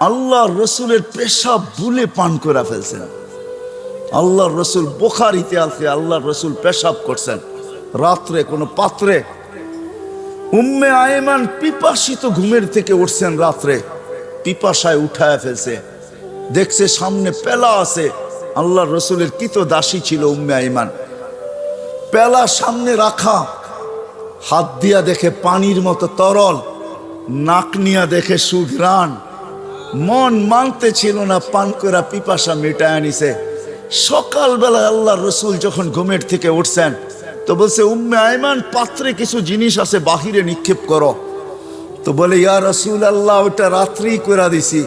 আল্লাহ রসুলের পেশাব বুলে পান করে ফেলছেন। আল্লাহ রসুল বোখারিতে আছে, আল্লাহ রসুল পেশাব করছেন। রাত্রে কোনো পাত্রে। উম্মে আয়মান পিপাসিত ঘুমের থেকে উঠছেন রাত্রে, পিপাসায় উঠায় ফেলছে। দেখছে সামনে পেলা আছে, আল্লাহ রসুলের কিত দাসী ছিল উম্মে আইমান পেলা সামনে রাখা, হাত দিয়া দেখে পানির মতো তরল, নাক নিয়া দেখে সুঘ্রাণ। মন মানতে ছিল না, পান করা পিপাসা মেটায় নিছে। সকালবেলা আল্লাহ রসুল যখন ঘুমের থেকে উঠছেন, তো বলছে, উম্মে আইমান পাত্রে কিছু জিনিস আছে, বাহিরে নিক্ষেপ করো। তো বলে, ইয়া রসুল আল্লাহ ওটা রাত্রেই করে দিছি।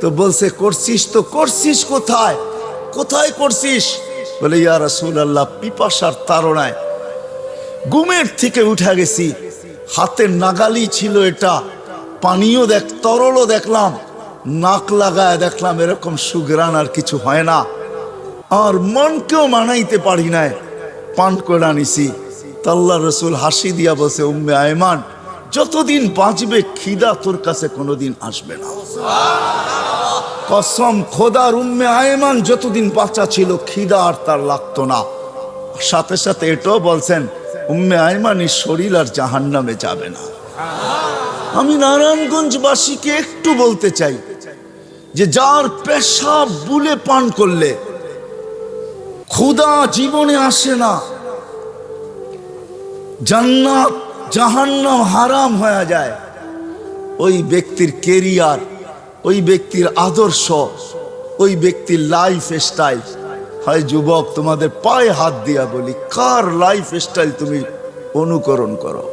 তো বলছে, করছিস তো, করছিস কোথায়? কোথায় করছিস? বলে, ইয়া রসুল আল্লাহ পিপাসার তাড়নায় ঘুমের থেকে উঠে গেছি। হাতের নাগালি ছিল এটা। পানিও দেখ, তরলও দেখলাম। নাক লাগায় দেখলাম এরকম সুগ্রান আর কিছু হয় না। আর মনকেও মানাইতে পারি নাই। পান করে নিছি তাল্লা রসুল হাসি দিয়া বসে উম্মে আয়মান যতদিন বাঁচবে খিদা তোর কাছে কোনোদিন আসবে না। কসম খোদার উম্মে আয়মান যতদিন বাচ্চা ছিল খিদা আর তার লাগতো না। সাথে সাথে এটাও বলছেন উম্মে আয়মানের শরীর আর জাহান্নামে যাবে না। আমি নারায়ণগঞ্জবাসীকে একটু বলতে চাই যে যার পেশাব বুলে পান করলে ক্ষুদা জীবনে আসে না। জান্নাত, জাহান্নাম হারাম হয়ে যায়। ওই ব্যক্তির কেরিয়ার, ওই ব্যক্তির আদর্শ, ওই ব্যক্তির লাইফ স্টাইল হয় যুবক, তোমাদের পায়ে হাত দিয়া বলি, কার লাইফ স্টাইল তুমি অনুকরণ করো?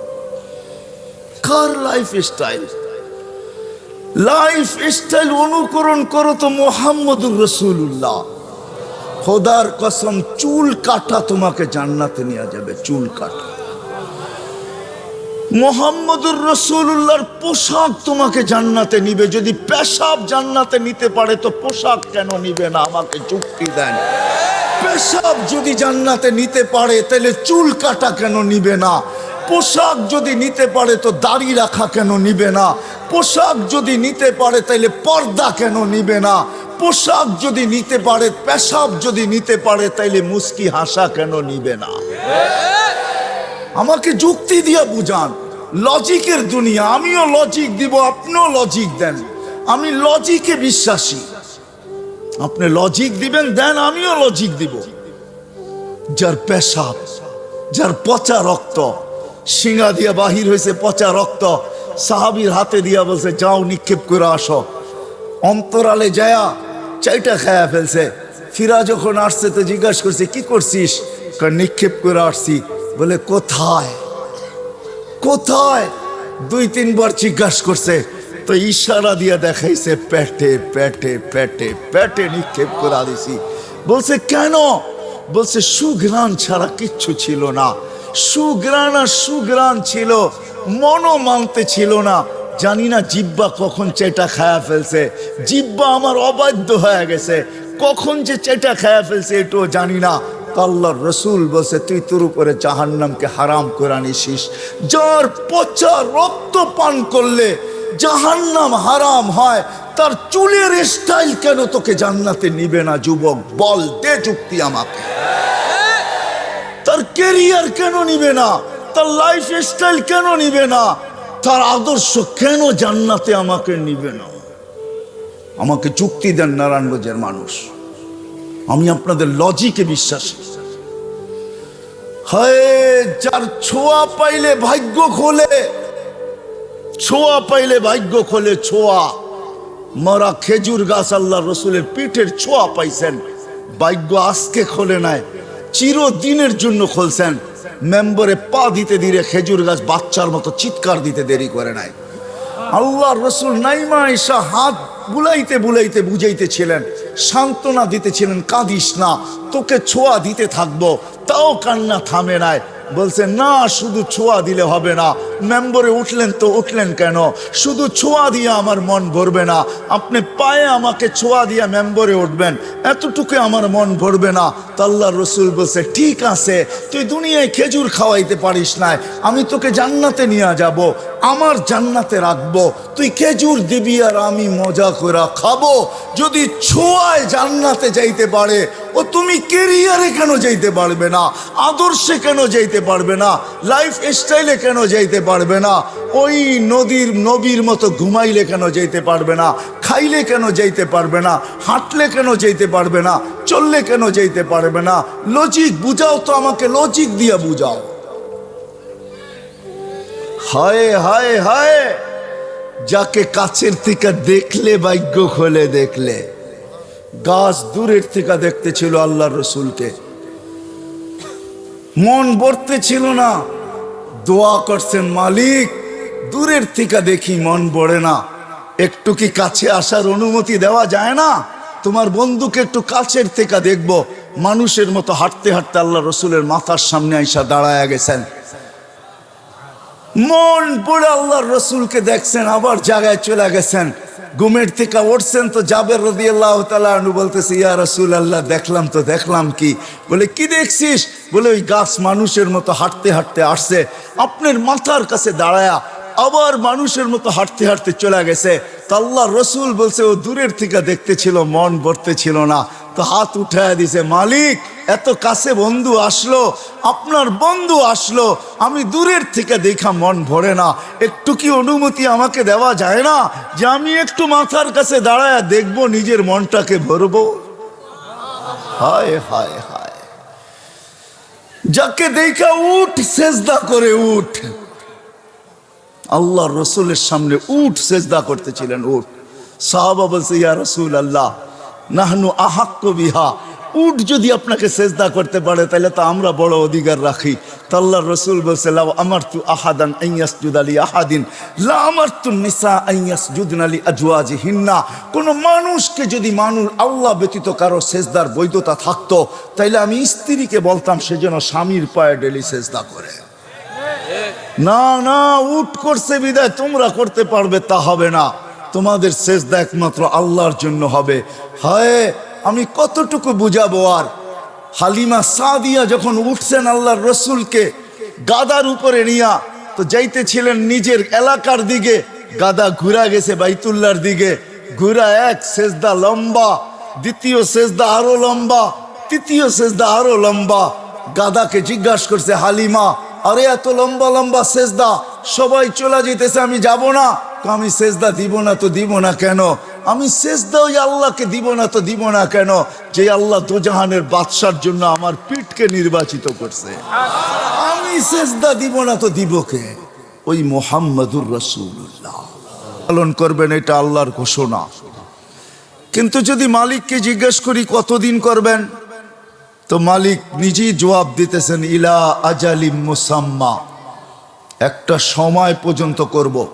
কার লাইফ স্টাইল লাইফ স্টাইল অনুকরণ করো তো মোহাম্মদুর রসুল্লাহ খোদার কসম, চুল কাটা তোমাকে জান্নাতে নিয়ে যাবে, চুল কাটা। মোহাম্মদুর রসুল্লাহর পোশাক তোমাকে জান্নাতে নিবে। যদি পেশাব জান্নাতে নিতে পারে, তো পোশাক কেন নিবে না? আমাকে যুক্তি দেন। পেশাব যদি জান্নাতে নিতে পারে, তাহলে চুল কাটা কেন নিবে না? পোশাক যদি নিতে পারে তো দাড়ি রাখা কেন নিবে না? পোশাক যদি নিতে পারে তাইলে পর্দা কেন নিবে না? পোশাক যদি নিতে পারে, পেশাব যদি নিতে পারে তাইলে মুস্কি হাসা কেন নিবে না? আমাকে যুক্তি দিয়ে বুঝান। লজিকের দুনিয়া, আমিও লজিক দিব, আপনিও লজিক দেন। আমি লজিকে বিশ্বাসী। আপনি লজিক দিবেন, দেন, আমিও লজিক দিব। যার পেশাব, যার পচা রক্ত শিঙা দিয়া বাহির হয়েছে পচা রক্ত। সাহাবির হাতে দিয়া বলছে, যাও নিক্ষেপ করে আসো। অন্তরালে যায়া চাইটা খায়া ফেলছে। ফিরা যখন আসছে, তো জিজ্ঞাসা করছে, কি করছিস? নিক্ষেপ করে আসছি। বলে, কোথায়? কোথায়? দুই, তিনবার জিজ্ঞাসা করছে। তো ইশারা দিয়া দেখাইছে, পেটে পেটে পেটে পেটে নিক্ষেপ করে দিছি বলছে, কেন? বলছে, সুঘ্রাণ ছাড়া কিচ্ছু ছিল না। সুঘ্রাণ আর সুগ্রাণ ছিল। মনও মানতে ছিল না। জানি না জিব্বা কখন চেটা খায়া ফেলছে। জিব্বা আমার অবাধ্য হয়ে গেছে। কখন যে চেটা খায়া ফেলছে এটাও জানি না। তো আল্লাহর রসুল বসে তুই তোর উপরে জাহান্নামকে হারাম করে আনিসিস। যার পচা রক্ত পান করলে জাহান্নাম হারাম হয়, তার চুলের স্টাইল কেন তোকে জান্নাতে নিবে না, যুবক? বল, দে যুক্তি আমাকে। তার কেরিয়ার কেন নিবে না? তার লাইফ স্টাইল কেন নিবে না? তার আদর্শ কেন জান্নাতে আমাকে নিবে না? আমাকে যুক্তি দেন নারায়ণগঞ্জের মানুষ। আমি আপনাদের লজিকে বিশ্বাসী। যার ছোঁয়া পাইলে ভাগ্য খোলে, ছোঁয়া পাইলে ভাগ্য খোলে ছোঁয়া। মরা খেজুর গাছ আল্লাহ রসুলের পিঠের ছোঁয়া পাইছেন। ভাগ্য আজকে খোলে নাই। চিরদিনের জন্য খুলছেন। মেম্বরে পা দিতে দিলে খেজুর গাছ বাচ্চার মতো চিৎকার দিতে দেরি করে নাই। আল্লাহ রসুল নাইমা এসা হাত বুলাইতে বুলাইতে বুঝাইতেছিলেন, সান্ত্বনা দিতেছিলেন, কাঁদিস না, তোকে ছোঁয়া দিতে থাকব, তাও কান্না থামে নাই। বলছে, না, শুধু ছোঁয়া দিলে হবে না। মেম্বরে উঠলেন তো উঠলেন কেন? শুধু ছোঁয়া দিয়ে আমার মন ভরবে না। আপনি পায়ে আমাকে ছোঁয়া দিয়ে মেম্বরে উঠবেন। এতটুকু আমার মন ভরবে না। তাল্লা রসুল বলছে, ঠিক আছে, তুই দুনিয়ায় খেজুর খাওয়াইতে পারিস না আমি তোকে জান্নাতে নিয়ে যাব। আমার জান্নাতে রাখব। তুই খেজুর দিবি আর আমি মজা করে খাব। যদি ছোঁয়ায় জান্নাতে যাইতে পারে, ও তুমি কেরিয়ারে কেন যাইতে পারবে না? আদর্শে কেন যাইতে পারবে না? লাইফ স্টাইলে কেন যাইতে পারবে না? ওই নদীর, নবীর মতো ঘুমাইলে কেন যাইতে পারবে না? খাইলে কেন যাইতে পারবে না? হাঁটলে কেন যাইতে পারবে না? চললে কেন যাইতে পারবে না? লজিক বুঝাও তো আমাকে লজিক দিয়ে বুঝাও। হায় হায় হায়, যাকে কাছের থেকে দেখলে, ভাগ্য খোলে দেখলে। গাছ দূরের থেকে দেখতে ছিল আল্লাহ রসুলকে। মন ভরতে ছিল না। দোয়া করছেন, মালিক, দূরের থেকে দেখি মন ভরে না। একটু কি কাছে আসার অনুমতি দেওয়া যায় না? তোমার বন্ধুকে একটু কাছের থেকে দেখব। মানুষের মতো হাঁটতে হাঁটতে আল্লাহ রসুলের মাথার সামনে আইসা দাঁড়ায় গেছেন। মন পড়ে আল্লাহর রসুলকে দেখছেন, আবার জায়গায় চলে গেছেন। ঘুমের থেকে উঠছেন তো জাবের রদি আল্লাহ তালু বলতেছে, ইয়া রসুল আল্লাহ দেখলাম তো, দেখলাম কি? বলে, কি দেখছিস? বলে, ওই গাছ মানুষের মতো হাঁটতে হাঁটতে আসছে। আপনার মাথার কাছে দাঁড়ায়া আবার মানুষের মতো হাঁটতে হাঁটতে চলে গেছে। তো আল্লাহ রসুল বলছে, ও দূরের থেকে দেখতে ছিল মন ভরতে ছিল না। তো হাত উঠায় দিছে, মালিক, এত কাছে বন্ধু আসলো, আপনার বন্ধু আসলো, আমি দূরের থেকে দেখা মন ভরে না। একটু কি অনুমতি আমাকে দেওয়া যায় না যে আমি একটু মাথার কাছে দাঁড়ায় দেখব, নিজের মনটাকে ভরবো? হায় হায় হায়। যাকে দেখা উঠ, সেজদা করে উঠ। আল্লাহ রসুলের সামনে উঠ, সেজদা করতেছিলেন, উঠ। সাহাবা বলছে, ইয়া রসুল আল্লাহ নাহনু আহাক্য বিহা। উঠ যদি আপনাকে সেজদা করতে পারে তাহলে তো আমরা বড় অধিকার রাখি। তাল্লা রসুল বলছে লাও আমার তু আহাদান আইয়াস জুদালি আহাদিন। লা আমার তু নিসা আইয়াস জুদনালি আজওয়াজি হিন্না কোনো মানুষকে যদি মানুষ আল্লাহ ব্যতীত কারও সেজদার বৈধতা থাকতো তাইলে আমি স্ত্রীকে বলতাম সে যেন স্বামীর পায়ে ডেলি সেজদা করে। না না উঠ করছে বিদায় তোমরা করতে পারবে তা হবে না। তোমাদের সেজদা একমাত্র আল্লাহর জন্য হবে। হায়, আমি কতটুকু বুঝাবো আর? হালিমা সাদিয়া যখন উঠছেন আল্লাহর রসুলকে গাদার উপরে নিয়া, তো যাইতেছিলেন নিজের এলাকার দিকে, গাদা ঘুরা গেছে বাইতুল্লার দিকে, ঘুরা এক সেজদা লম্বা, দ্বিতীয় সেজদা আরও লম্বা, তৃতীয় সেজদা আরও লম্বা। গাদাকে জিজ্ঞাসা করছে, হালিমা, আরে এত লম্বা লম্বা সেজদা, সবাই চলে যেতেছে আমি যাব না। আমি সেজদা দিব না তো দিব না কেন? আমি সেজদা ওই আল্লাহকে দিব না তো দিব না কেন? যে আল্লাহ দোজাহানের বাদশার জন্য আমার পিঠকে নির্বাচিত করছে। আমি সেজদা দিব না তো দিব কে? ওই মোহাম্মদুর রসুল্লাহ পালন করবেন এটা আল্লাহর ঘোষণা। কিন্তু যদি মালিককে জিজ্ঞেস করি, কতদিন করবেন? তো মালিক নিজেই জবাব দিতেছেন, ইলা আজালিম মুসাম্মা। একটা সময় পর্যন্ত করব।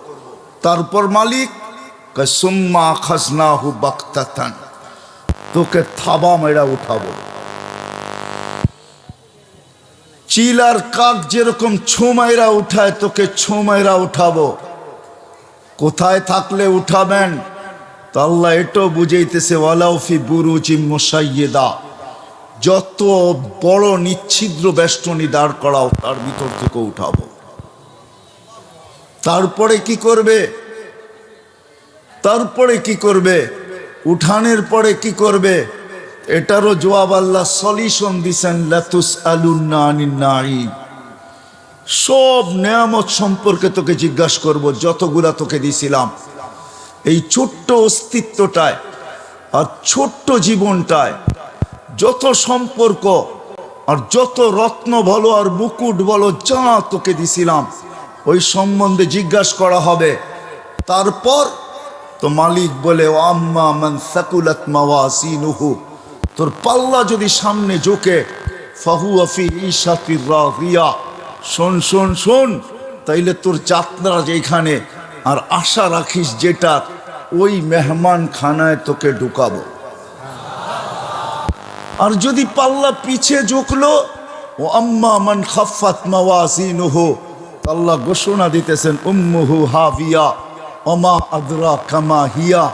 তারপর মালিক বাক্তাতান তোকে থাবা মেরা উঠাবো। চিল আর কাক যেরকম ছোমাইরা উঠায়, তোকে ছোমাইরা উঠাবো। কোথায় থাকলে উঠাবেন? তো আল্লাহ এটাও বুঝাইতেছে ওয়ালাউফি বুরুজি মুসাইয়েদা, যত বড় নিচ্ছিদ্র বেষ্টনী দাঁড় করাও, তার ভিতর থেকে উঠাবো। তারপরে কি করবে? তারপরে কি করবে? উঠানের পরে কি করবে? এটারও জবাব আল্লাহ সলিউশন দিছেন লাতুস আলুন্নাই সব নেয়ামত সম্পর্কে তোকে জিজ্ঞাসা করব, যতগুলা তোকে দিছিলাম। এই ছোট্ট অস্তিত্বটায় আর ছোট্ট জীবনটায় যত সম্পর্ক আর যত রত্ন বলো আর মুকুট বলো, যা তোকে দিছিলাম ওই সম্বন্ধে জিজ্ঞাসা করা হবে। তারপর তো মালিক বলে, ও আম্মা মান সাকুলাত মাওয়াসিনুহু। তোর পাল্লা যদি সামনে ঝোঁকে ফাহু আফি ইশাফির রাহিয়া শোন শোন শোন, তাইলে তোর যাত্রা যেখানে, আর আশা রাখিস যেটা, ওই মেহমান খানায় তোকে ঢুকাবো। আর যদি পাল্লা পিছে ঝুঁকলো, ও আম্মা মান খাফাত মাওয়াসিনুহু। আল্লাহ ঘোষণা দিতেছেন, উম্মুহু হাবিয়া অমা আদরা কামা হিয়া।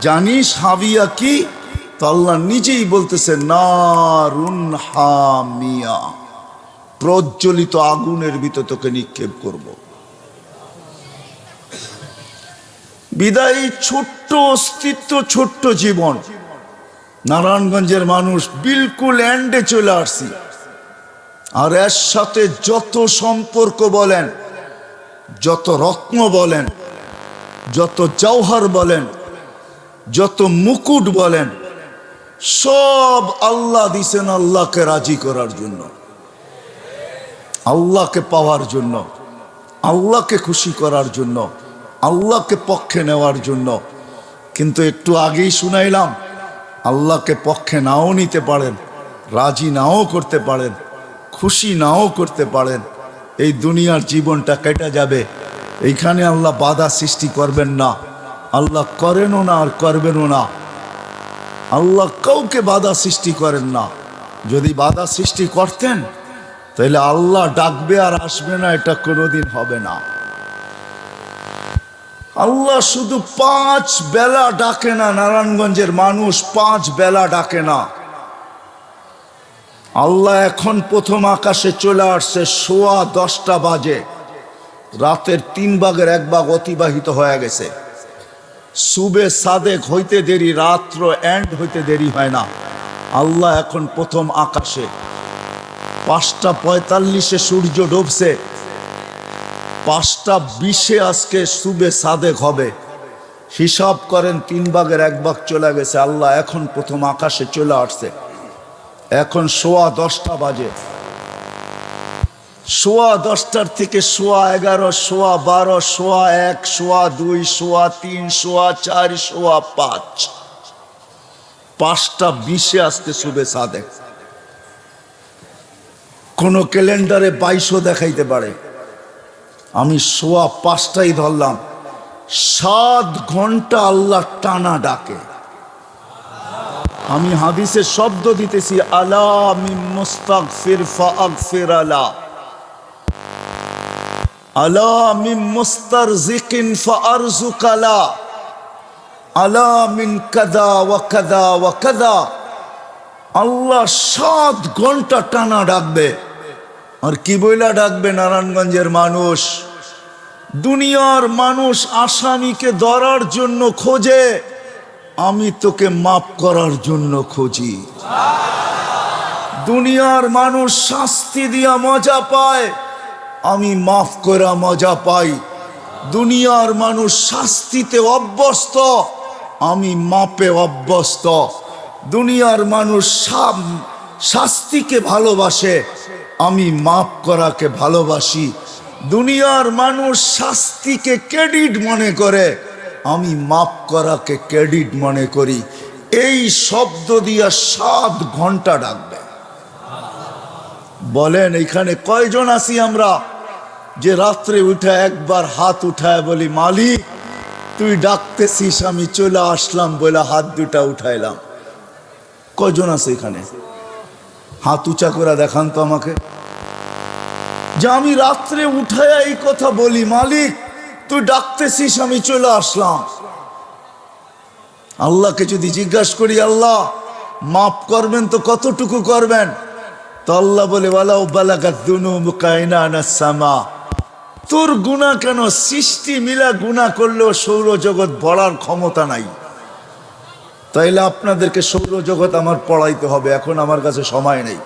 জানিস হাবিয়া কি? তো আল্লাহ নিজেই বলতেছে, নারুন হামিয়া। প্রজ্বলিত আগুনের ভিতর তোকে নিক্ষেপ করব। বিদায়ী, ছোট্ট অস্তিত্ব, ছোট্ট জীবন। নারায়ণগঞ্জের মানুষ বিলকুল এন্ডে চলে আসছি। আর এর সাথে যত সম্পর্ক বলেন, যত রত্ন বলেন, যত জৌহর বলেন, যত মুকুট বলেন, সব আল্লাহ দিছেন আল্লাহকে রাজি করার জন্য, আল্লাহকে পাওয়ার জন্য, আল্লাহকে খুশি করার জন্য, আল্লাহকে পক্ষে নেওয়ার জন্য। কিন্তু একটু আগেই শুনাইলাম, আল্লাহকে পক্ষে নাও নিতে পারেন, রাজি নাও করতে পারেন। খুশি নাও করতে পারেন। এই দুনিয়ার জীবনটা কেটে যাবে। এইখানে আল্লাহ বাধা সৃষ্টি করবেন না। আল্লাহ করেনও না আর করবেনও না। আল্লাহ কাউকে বাধা সৃষ্টি করেন না। যদি বাধা সৃষ্টি করতেন, তাহলে আল্লাহ ডাকবে আর আসবে না, এটা কোনোদিন হবে না। আল্লাহ শুধু পাঁচ বেলা ডাকে না, নারায়ণগঞ্জের মানুষ পাঁচ বেলা ডাকে না। আল্লাহ এখন প্রথম আকাশে চলে আসছে, সোয়া দশটা বাজে। রাতের তিন ভাগের এক ভাগ অতিবাহিত হয়ে গেছে। সুবে সাদেক হইতে দেরি, রাত্র এন্ড হইতে দেরি হয় না। আল্লাহ এখন প্রথম আকাশে। পাঁচটা পঁয়তাল্লিশে সূর্য ডুবছে। পাঁচটা বিশে আজকে সুবে সাদেক হবে। হিসাব করেন, তিন ভাগের এক ভাগ চলে গেছে। আল্লাহ এখন প্রথম আকাশে চলে আসছে। এখন সোয়া দশটা বাজে। সোয়া দশটার থেকে সোয়া এগারো, সোয়া বারো, সোয়া এক, সোয়া দুই, সোয়া তিন, সোয়া চার, সোয়া পাঁচ। পাঁচটা বিশে আসতে শুভে সাদেক। কোন ক্যালেন্ডারে বাইশও দেখাইতে পারে। আমি সোয়া পাঁচটাই ধরলাম। সাত ঘণ্টা আল্লাহ টানা ডাকে। আমি হাদিসের শব্দ দিতেছি, আলা আলা। আলা মিন কাদা আল্লাহ সাত ঘণ্টা টানা ডাকবে। আর কি বইলা ডাকবে নারায়ণগঞ্জের মানুষ? দুনিয়ার মানুষ আসামিকে ধরার জন্য খোঁজে। আমি তোকে মাফ করার জন্য খুঁজি। দুনিয়ার মানুষ শাস্তি দিয়া মজা পায়, আমি মাফ করা মজা পাই। দুনিয়ার মানুষ শাস্তিতে অভ্যস্ত, আমি মাপে অভ্যস্ত। দুনিয়ার মানুষ শাস্তিকে ভালোবাসে, আমি মাফ করাকে ভালোবাসি। দুনিয়ার মানুষ শাস্তিকে ক্রেডিট মনে করে আমি মাফ করাকে ক্রেডিট মনে করি। এই শব্দ দিয়া সাত ঘণ্টা ডাকবে। বলেন, এখানে কয়জন আছি আমরা? যে রাত্রে উঠে একবার হাত উঠায় বলি, মালিক, তুই ডাকতেছিস, আমি চলে আসলাম বলে হাত দুটা উঠাইলাম। কয়জন আছে এখানে? হাত উঁচা করে দেখান তো আমাকে। যে আমি রাত্রে উঠায় এই কথা বলি, মালিক তুই ডাকতেছিস, আমি চলে আসলাম। আল্লাহকে যদি জিজ্ঞাসা করি, আল্লাহ, মাফ করবেন তো কতটুকু করবেন? তো আল্লাহ বলে তোর গুণা কেন? সৃষ্টি মিলা গুণা করলেও সৌরজগৎ বলার ক্ষমতা নাই। তাইলে আপনাদেরকে সৌরজগৎ আমার পড়াইতে হবে, এখন আমার কাছে সময় নেই।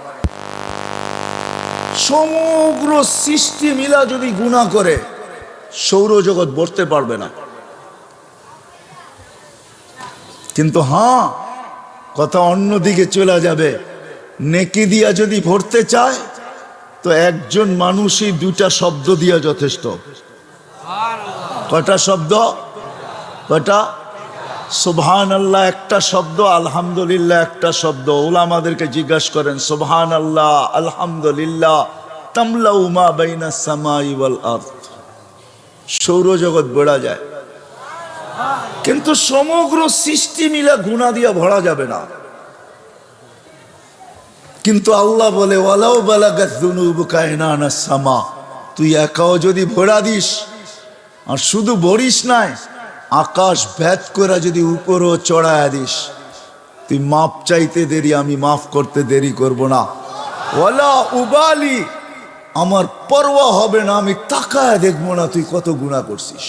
সমগ্র সৃষ্টি মিলা যদি গুণা করে সৌরজগৎ বসতে পারবে না। কিন্তু হ্যাঁ কথা অন্যদিকে চলে যাবে। নেকি দিয়া যদি ভরতে চায়, তো একজন মানুষই দুটা শব্দ দিয়া যথেষ্ট। কটা শব্দ? কটা সোভান আল্লাহ একটা শব্দ, আলহামদুলিল্লাহ, একটা শব্দ। ওলা আমাদেরকে জিজ্ঞাসা করেন সোভান আল্লাহ আলহামদুলিল্লাহ তামলা উমা বাইনা সামাই আরদ। সৌরজগৎ বেড়া যায়। কিন্তু সমগ্র সৃষ্টি মিলা গুণা দিয়া ভরা যাবে না। কিন্তু আল্লাহ বলে ওয়ালাও বালাগাত দুনুব কায়নানা সামা। তুই একাও যদি ভরা দিস, আর শুধু ভরিস নাই, আকাশ ভেদ করে যদি উপরও চড়ায় দিস, তুই মাপ চাইতে দেরি, আমি মাফ করতে দেরি করব না। ওয়ালা উবালি আমার পরোয়া হবে না, আমি তাকায় দেখব না তুই কত গুণা করছিস।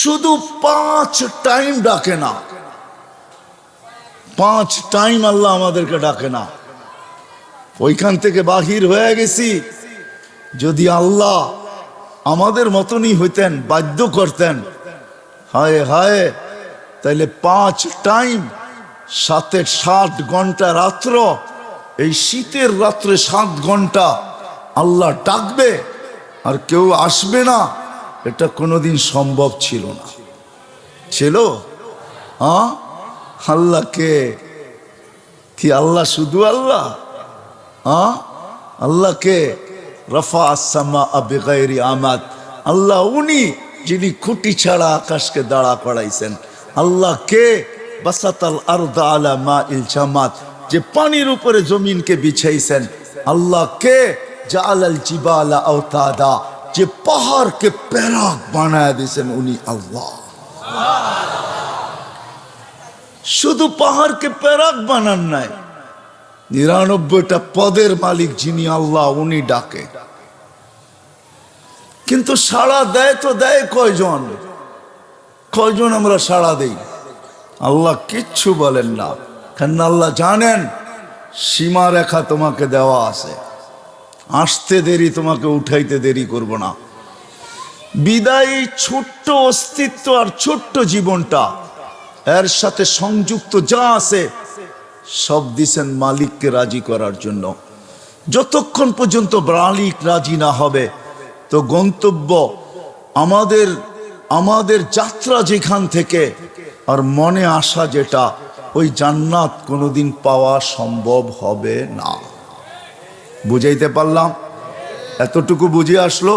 শুধু পাঁচ টাইম ডাকে না। পাঁচ টাইম আল্লাহ আমাদেরকে ডাকে না। ওইখান থেকে বাহির হয়ে গেছি, যদি আল্লাহ আমাদের মতনই হইতেন, বাধ্য করতেন, হায় হায়, তাইলে পাঁচ টাইম সাতের সাত ঘণ্টা রাত্র এই শীতের রাত্রে সাত ঘণ্টা আল্লাহ ডাকবে আর কেউ আসবে না, এটা কোনোদিন সম্ভব ছিল না। ছিল? হ্যাঁ? আল্লাহকে? কি আল্লাহ শুধু আল্লাহ? হ্যাঁ? আল্লাহকে? রফা আসামা আবেগাইরি আমাদ। আল্লাহ উনি যিনি খুঁটি ছাড়া আকাশকে দাঁড়া করাইছেন। আল্লাহ কে? বাসাতাল আরদা আলা মা ইল জামাত। যে পানির উপরে জমিনকে বিছাইছেন। আল্লাহ কে? যে পাহাড়কে প্যারাক বানায় দিয়েছেন উনি আল্লাহ। শুধু পাহাড়কে প্যারাক বানান নাই, নিরানব্বইটা পদের মালিক যিনি আল্লাহ, উনি ডাকে। কিন্তু সাড়া দেয় তো দেয় কয়জন? কয়জন আমরা সাড়া দেই? আল্লাহ কিচ্ছু বলেন না। কেন আল্লাহ জানেন? সীমা রেখা তোমাকে দেওয়া আছে। আসতে দেরি, তোমাকে উঠাইতে দেরি করব না। বিদায় ছোট্ট অস্তিত্ব আর ছোট্ট জীবনটা, এর সাথে সংযুক্ত যা আছে, সব দিছেন মালিককে রাজি করার জন্য। যতক্ষণ পর্যন্ত মালিক রাজি না হবে, তো গন্তব্য আমাদের আমাদের যাত্রা যেখান থেকে, আর মনে আসা যেটা ওই জান্নাত কোনোদিন পাওয়া সম্ভব হবে না। বুঝাইতে পারলাম? এতটুকু বুঝে আসলো?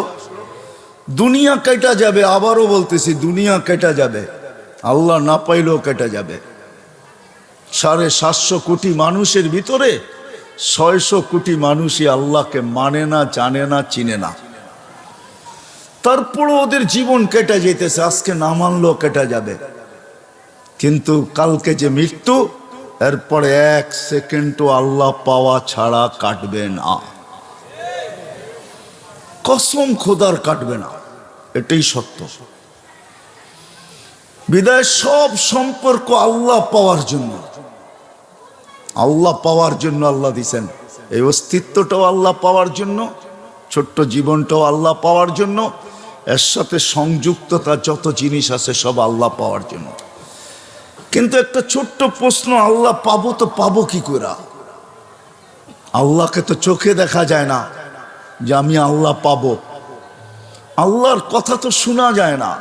দুনিয়া কেটা যাবে, আবারও বলতেছি, দুনিয়া কেটা যাবে। আল্লাহ না পাইলেও কেটে যাবে। সাড়ে সাতশো কোটি মানুষের ভিতরে ছয়শো কোটি মানুষই আল্লাহকে মানে না, জানে না, চিনে না। তারপরও ওদের জীবন কেটে যেতেছে আজকে না মানলেও কেটে যাবে। কিন্তু কালকে যে মৃত্যু, এরপরে এক সেকেন্ডও আল্লাহ পাওয়া ছাড়া কাটবে না। কসম খোদার কাটবে না, এটাই সত্য। বিদায়, সব সম্পর্ক আল্লাহ পাওয়ার জন্য। আল্লাহ পাওয়ার জন্য আল্লাহ দিছেন। এই অস্তিত্বটাও আল্লাহ পাওয়ার জন্য, ছোট্ট জীবনটাও আল্লাহ পাওয়ার জন্য, এর সাথে সংযুক্ততা যত জিনিস আছে সব আল্লাহ পাওয়ার জন্য। কিন্তু একটা ছোট্ট প্রশ্ন, আল্লাহ পাবো তো পাবো কি করে আল্লাহকে তো চোখে দেখা যায় না যে আমি আল্লাহ পাবো। আল্লাহর কথা তো শোনা যায় না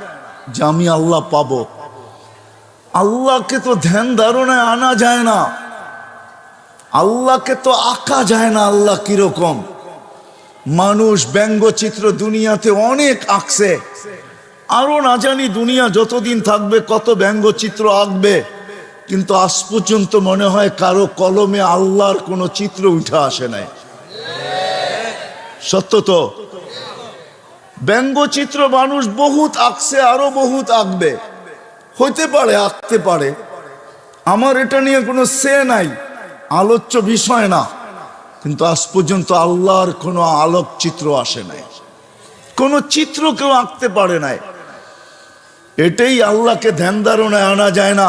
যে আমি আল্লাহ পাবো। আল্লাহকে তো ধ্যান ধারণায় আনা যায় না। আল্লাহকে তো আঁকা যায় না আল্লাহ কীরকম। মানুষ ব্যঙ্গচিত্র দুনিয়াতে অনেক আঁকছে। আরও না জানি দুনিয়া যতদিন থাকবে, কত ব্যঙ্গচিত্র আঁকবে। কিন্তু আজ পর্যন্ত মনে হয় কারও কলমে আল্লাহর কোনো চিত্র উঠে আসে নাই। সত্য তো? ব্যঙ্গচিত্র মানুষ বহুত আঁকছে, আরও বহুত আঁকবে। হইতে পারে, আঁকতে পারে। আমার এটা নিয়ে কোনো সে নাই, আলোচ্য বিষয় না। কিন্তু আজ পর্যন্ত আল্লাহর কোনো আলোকচিত্র আসে নাই। কোনো চিত্র কেউ আঁকতে পারে নাই। এটাই আল্লাহকে ধ্যান ধারণায় আনা যায় না।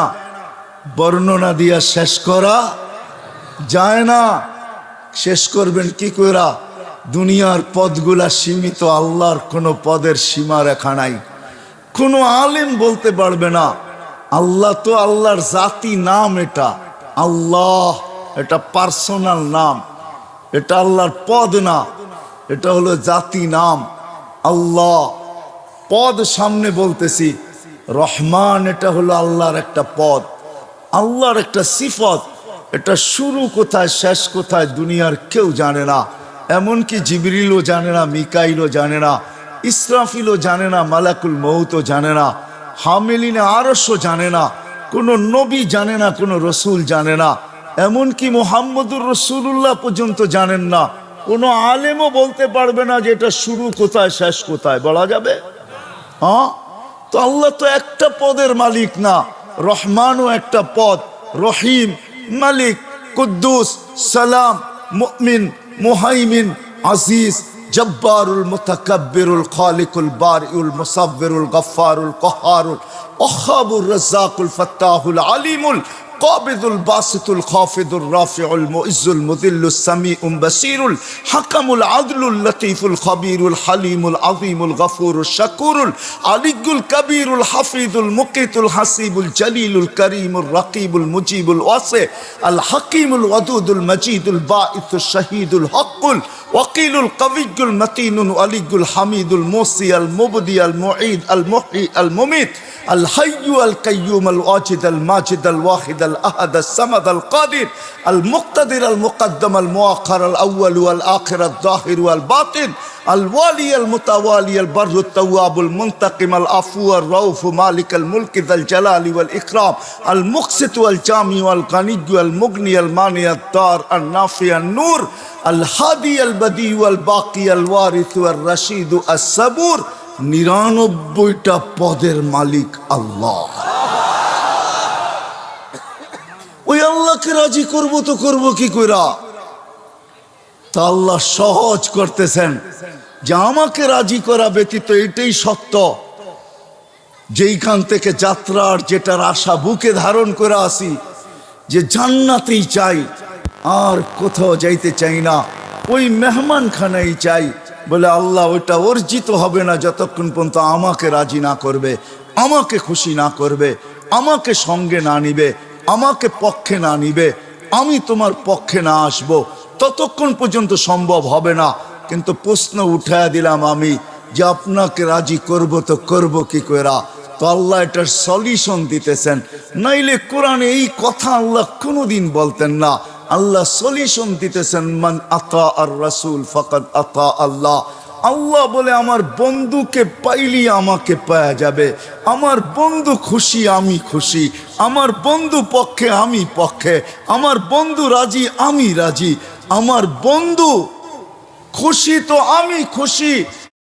বর্ণনা দিয়া শেষ করা যায় না। শেষ করবেন কি করা দুনিয়ার পদগুলা সীমিত, আল্লাহর কোনো পদের সীমা রেখা নাই। কোনো আলেম বলতে পারবে না, আল্লাহ তো আল্লাহর জাতি নাম এটা। আল্লাহ, এটা পার্সোনাল নাম। এটা আল্লাহর পদ না, এটা হলো জাতি নাম। আল্লাহ, পদ সামনে বলতেছি। রহমান এটা হলো আল্লাহর একটা পদ আল্লাহর একটা সিফত। এটা শুরু কোথায়, শেষ কোথায় দুনিয়ার কেউ জানে না। এমনকি জিবরিলও জানে না, মিকাইলও জানে না, ইসরাফিলও জানে না, মালাকুল মৌতও জানে না, হামেলিনে আরসও জানে না, কোনো নবী জানে না, কোনো রসুল জানে না। এমনকি মোহাম্মদুর রসুল্লাহ পর্যন্ত জানেন না। কোনো আলেমও বলতে পারবে না যে এটা শুরু কোথায়, শেষ কোথায়। বলা যাবে? হ্যাঁ? তো আল্লাহ তো একটা পদের মালিক না। রহমানও একটা পদ। রহিম, মালিক, কুদ্দুস, সালাম, মুমিন, মুহাইমিন, আজিজ, জব্বারুল, মুতাকাব্বিরুল, খালিকুল, বারিউল, মুসাব্বিরুল, গফফারুল, কহারুল, ওয়াহাবুর, রাজ্জাকুল, ফাত্তাহুল, আলিমুল قابض الباسط الخافض الرافع المؤز المذل السميع بصير الحكم العدل اللطيف الخبير الحليم العظيم الغفور الشكور العلي الكبير الحفيظ المقيت الحسيب الجليل الكريم الرقيب المجيب الواسع الحكيم الودود المجيد الباعث الشهيد الحق الوكيل القوي المتين الولي الحميد الموصي المبدي المعيد المحيي المميت الحي القيوم الواجد الماجد الواحد الأحد الصمد القادر المقتدر المقدم المؤخر الأول والآخر الظاهر والباطن الوالي المتوالي البر التواب المنتقم العفو الرؤوف مالك الملك ذا الجلال والإكرام المقسط والجامع والغني والمغني المانع الدار النافع النور الهادي البديع والباقي الوارث والرشيد الصبور নিরানব্বইটা পদের মালিক আল্লাহ আল্লাহকে রাজি করব তো করব কি কইরা? তা আল্লাহ সহজ করতেছেন যে আমাকে রাজি করা ব্যতীত এটাই সত্য। যেইখান থেকে যাত্রার যেটার আশা বুকে ধারণ করে আসি, যে জান্নাতেই চাই, আর কোথাও যাইতে চাই না, ওই মেহমানখানাই চাই বলে আল্লাহ ওইটা অর্জিত হবে না যতক্ষণ পর্যন্ত আমাকে রাজি না করবে, আমাকে খুশি না করবে, আমাকে সঙ্গে না নিবে। আমাকে পক্ষে না নিবে, আমি তোমার পক্ষে না আসব। ততক্ষণ পর্যন্ত সম্ভব হবে না। কিন্তু প্রশ্ন উঠায় দিলাম আমি যে আপনাকে রাজি করব তো করব কি করা তো আল্লাহ এটার সলিউশন দিতেছেন। নাইলে কোরআনে এই কথা আল্লাহ কোনোদিন বলতেন না। আল্লাহ সলিউশন দিতেছেন, মান আতা আর রাসূল, ফাকাদ আতা আল্লাহ। আল্লাহ বলে, আমার বন্ধুকে পাইলি আমাকে পাওয়া যাবে। আমার বন্ধু খুশি, আমি খুশি। আমার বন্ধু পক্ষে, আমি পক্ষে। আমার বন্ধু রাজি, আমি রাজি। আমার বন্ধু খুশি তো আমি খুশি।